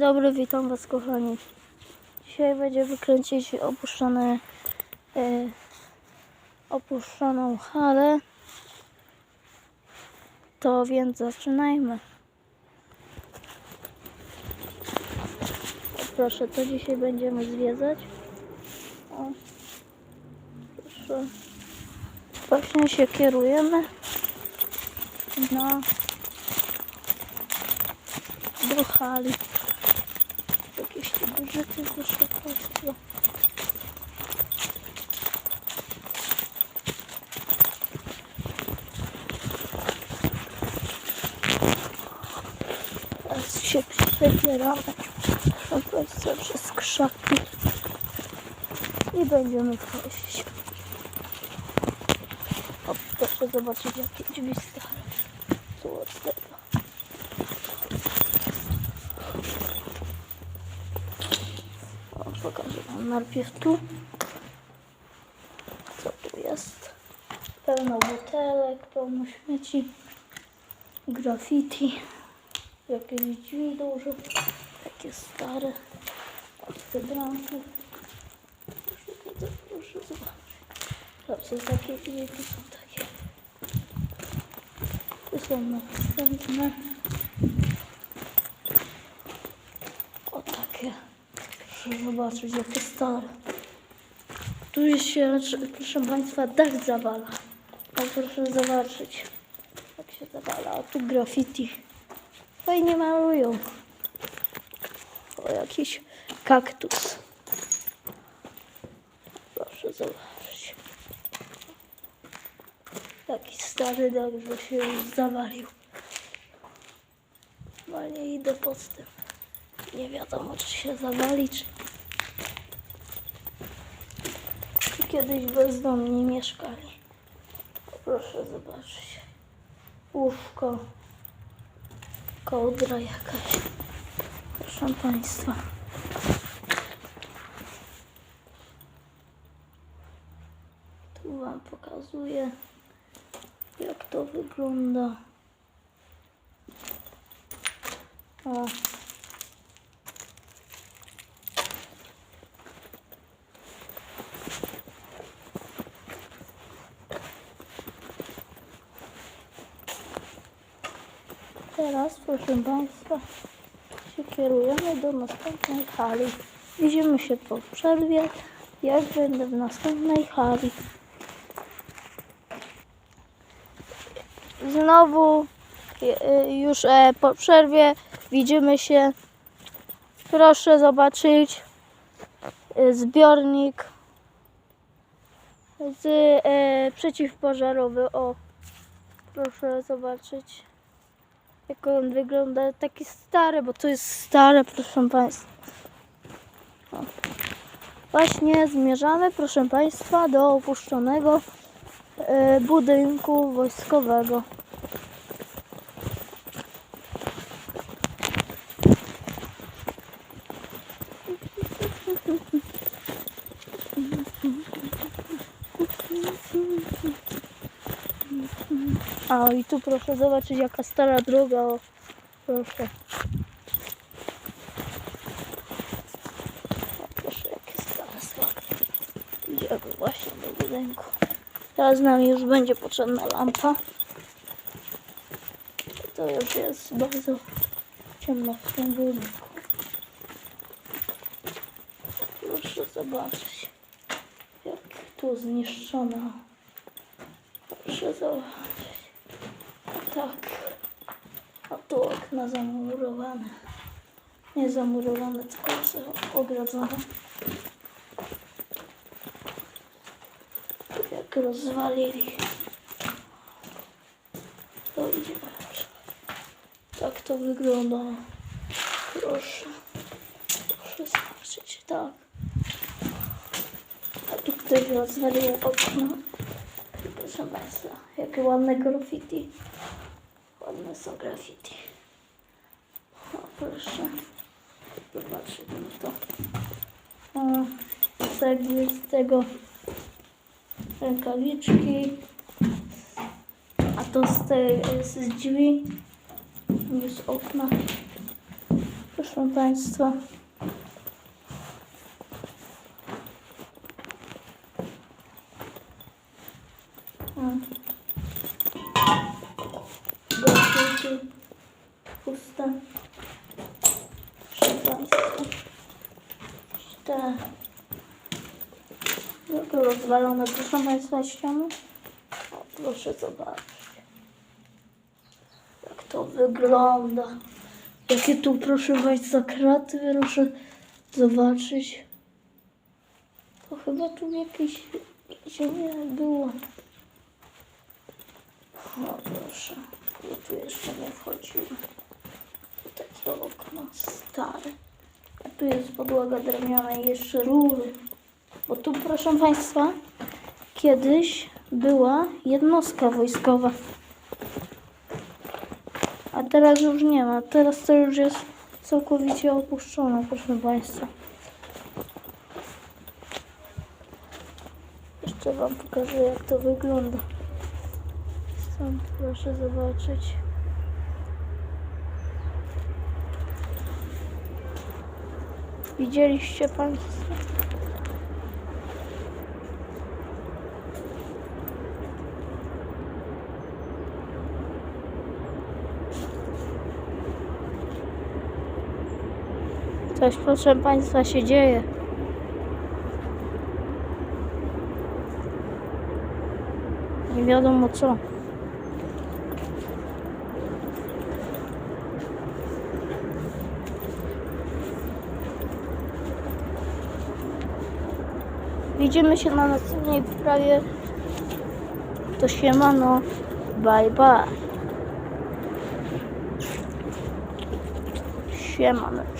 dobry, witam Was kochani. Dzisiaj będziemy kręcić opuszczone, e, opuszczoną halę. To więc zaczynajmy. Proszę, to dzisiaj będziemy zwiedzać. O, proszę. Właśnie się kierujemy na do hali. Tu budżety proszę Państwa. Teraz się przebieramy. Państwa przez krzaki. I będziemy wchodzić. Proszę zobaczyć jakie drzwi stare. Tu od tego. O, pokażę wam najpierw tu. Co tu jest? Pełno butelek, pełno śmieci. Graffiti. Jakieś drzwi dużo. Takie stare. Te bramki. Proszę, proszę, zobaczyć. Zobaczcie, takie drzwi tu są takie. Tu są następne. O takie. Proszę zobaczyć, jakie stare. Tu się, proszę Państwa, dach zawala. O, proszę zobaczyć, jak się zawala. A tu graffiti. Fajnie malują. O, jakiś kaktus. Proszę zobaczyć. Taki stary dach, że się zawalił. No nie idę pod tym. Nie wiadomo, czy się zawali, czy... kiedyś bezdomni mieszkali. Proszę zobaczyć. Łóżko. Kołdra jakaś. Proszę Państwa. Tu Wam pokazuję, jak to wygląda. O. Teraz, proszę Państwa, się kierujemy do następnej hali. Widzimy się po przerwie, jak będę w następnej hali. Znowu e, już e, po przerwie widzimy się. Proszę zobaczyć e, zbiornik z e, przeciwpożarowy. O, proszę zobaczyć jak on wygląda. Taki stary, bo to jest stare, proszę Państwa. O. Właśnie zmierzamy, proszę Państwa, do opuszczonego e, budynku wojskowego. A i tu proszę zobaczyć jaka stara droga. O, proszę. O, proszę jakie stare schody. Idziemy właśnie do budynku. Teraz nam już będzie potrzebna lampa. To już jest bardzo ciemno w tym budynku. Proszę zobaczyć jak tu zniszczono. Proszę zobaczyć. Tak. A tu okna zamurowane. Nie zamurowane, tylko ogrodzone. Jak rozwalili. To idziemy. Tak to wygląda. Proszę. Proszę zobaczyć. Tak. A tu ktoś rozwalił okno. Państwa, jakie ładne graffiti. Ładne są graffiti. O, proszę. Zobaczcie to. O, cegły z tego rękawiczki. A to z, te, z drzwi. Z okna. Proszę Państwa. Proszę Państwa. Te rozwalone, proszę Państwa, ściany. O, proszę zobaczyć. Jak to wygląda. Jakie tu, proszę Państwa, kraty, proszę zobaczyć. To chyba tu jakieś ziemia było. No proszę, ja tu jeszcze nie wchodziłem. Takie okno stare. A tu jest podłoga drewniana i jeszcze rury. Bo tu, proszę Państwa, kiedyś była jednostka wojskowa. A teraz już nie ma. Teraz to już jest całkowicie opuszczone, proszę Państwa. Jeszcze Wam pokażę, jak to wygląda. Stąd proszę zobaczyć. Widzieliście Państwo? Coś, proszę Państwa, się dzieje. Nie wiadomo co. Widzimy się na następnej prawie. To siemano. Bye bye. Siemaneczko.